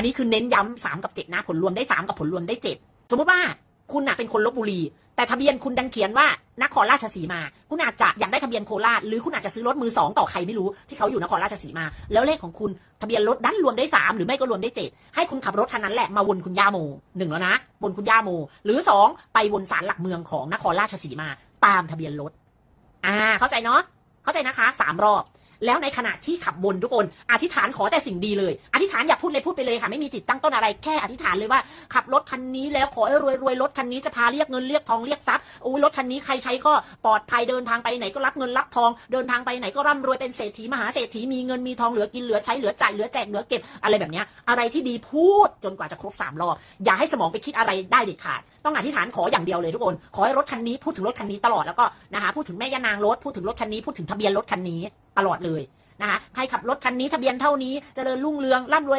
อันนี้คือเน้นย้ำสามกับเจ็ดนะผลรวมได้สามกับผลรวมได้เจ็ดสมมติว่าคุณน่ะเป็นคนลบบุรี แต่ทะเบียนคุณดันเขียนว่านครราชสีมา คุณอาจจะอยากได้ทะเบียนโคราชหรือคุณอาจจะซื้อรถมือสองต่อใครไม่รู้ที่เขาอยู่นครราชสีมา แล้วเลขของคุณทะเบียนรถดันรวมได้สามหรือไม่ก็รวมได้เจ็ดให้คุณขับรถคันนั้นแหละมาวนคุณย่าโมหนึ่งแล้วนะวนคุณย่าโม หรือสองไปวนศาลหลักเมืองของนครราชสีมา ตามทะเบียนรถอ่าเข้าใจเนาะเข้าใจนะคะสามรอบ แล้วในขณะที่ขับวนทุกคน อธิษฐานขอแต่สิ่งดีเลย อธิษฐานอย่าพูดเลยพูดไปเลยค่ะ ไม่มีจิตตั้งต้นอะไรแค่อธิษฐานเลยว่า ขับรถคันนี้แล้วขอให้รวยรวยรถคันนี้จะพาเรียกเงินเรียกทองเรียกทรัพย์โอ้ยรถคันนี้ใครใช้ก็ปลอดภัยเดินทางไปไหนก็รับเงินรับทอง เดินทางไปไหนก็ร่ำรวยเป็นเศรษฐีมหาเศรษฐีมีเงินมีทองเหลือกินเหลือใช้เหลือจ่ายเหลือแจกเหลือเก็บอะไรแบบนี้อะไรที่ดีพูดจนกว่าจะครบสามรอบอย่าให้สมองไปคิดอะไรได้เด็ดขาดต้องอธิษฐานขออย่างเดียวเลยทุกคน ขอให้รถคันนี้พูดถึงรถคันนี้ตลอดแล้วก็นะคะพูดถึงแม่ย่านางรถพูดถึงรถคันนี้พูดถึงทะเบียนรถคันนี้ตลอดเลยนะคะใครขับรถคันนี้ทะเบียนเท่านี้เจริญรุ่งเรืองร่ำรวย